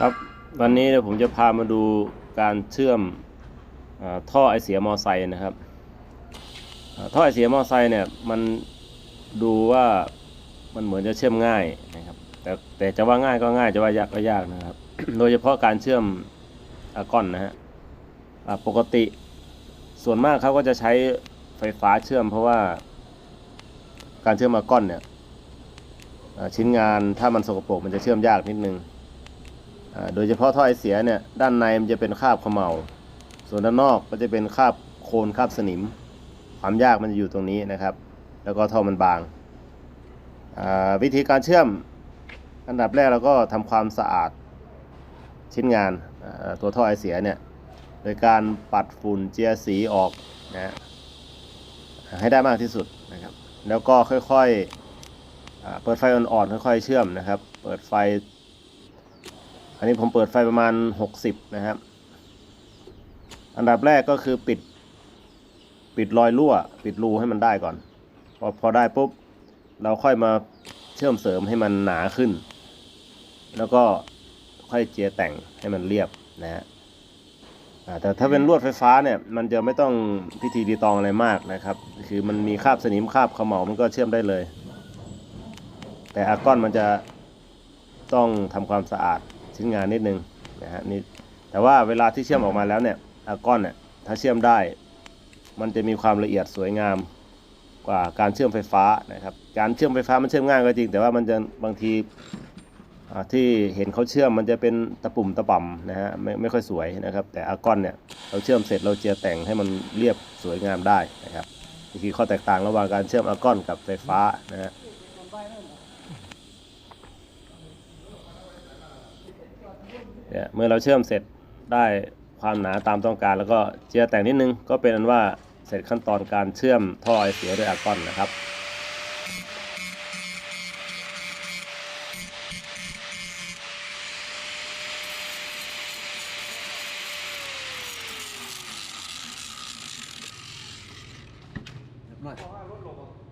ครับวันนี้เดี๋ยวผมจะพามาดูการเชื่อมอท่อไอเสียมอไซค์นะครับท่อไอเสียมอไซค์เนี่ยมันดูว่ามันเหมือนจะเชื่อมง่ายนะครับแต่แต่จะว่าง่ายก็ง่ายจะว่ายากก็ยากนะครับ โดยเฉพาะการเชื่อมอากอนนะฮะปกติส่วนมากเขาก็จะใช้ไฟฟ้าเชื่อม เพราะว่าการเชื่อมอากอนเนี่ยชิ้นงานถ้ามันสกปรกมันจะเชื่อมยากนิดนึง โดยเฉพาะท่อไอเสียเนี่ยด้านในมันจะเป็นคราบขมเหลาส่วนด้านนอกก็จะเป็นคราบโคลนคราบสนิม ความยากมันจะอยู่ตรงนี้นะครับ แล้วก็ท่อมันบางาวิธีการเชื่อมอันดับแรกเราก็ทำความสะอาดชิ้นงานาตัวท่อไอเสียเนี่ยโดยการปัดฝุ่นเจียสีออกนะให้ได้มากที่สุดนะครับ แล้วก็ค่อยๆเปิดไฟอ่อนๆค่อยๆเชื่อมนะครับ เปิดไฟ อันนี้ผมเปิดไฟประมาณ 60 นะครับ อันดับแรกก็คือปิด ปิดรอยรั่ว ปิดรูให้มันได้ก่อน พอพอได้ปุ๊บ เราค่อยมาเชื่อมเสริมให้มันหนาขึ้น แล้วก็ค่อยเจียแต่งให้มันเรียบนะฮะอ่าแต่ถ้าเป็นลวดไฟฟ้าเนี่ยมันจะไม่ต้องพิธีดีตองอะไรมากนะครับ คือมันมีคราบสนิมคราบเขมเหลามันก็เชื่อมได้เลย แต่อาร์กอนมันจะต้องทำความสะอาด ชิ้นงานนิดนึงนะฮะนี่แต่ว่าเวลาที่เชื่อมออกมาแล้วเนี่ยอากอนเนี่ยถ้าเชื่อมได้ มันจะมีความละเอียดสวยงามกว่าการเชื่อมไฟฟ้านะครับ การเชื่อมไฟฟ้ามันเชื่อมง่ายก็จริง แต่ว่ามันจะบางทีที่เห็นเขาเชื่อมมันจะเป็นตะปุ่มตะป่ำนะฮะไม่ไม่ค่อยสวยนะครับ แต่อากอนเนี่ยเราเชื่อมเสร็จเราเจียแต่งให้มันเรียบสวยงามได้นะครับนี่คือข้อแตกต่างระหว่างการเชื่อมอากอนกับไฟฟ้านะฮะ เนี่ยเมื่อเราเชื่อมเสร็จได้ความหนาตามต้องการ แล้วก็เจียแต่งนิดนึงก็เป็นอันว่าเสร็จขั้นตอนการเชื่อมท่อไอเสียด้วยอากอนนะครับเรียบร้อย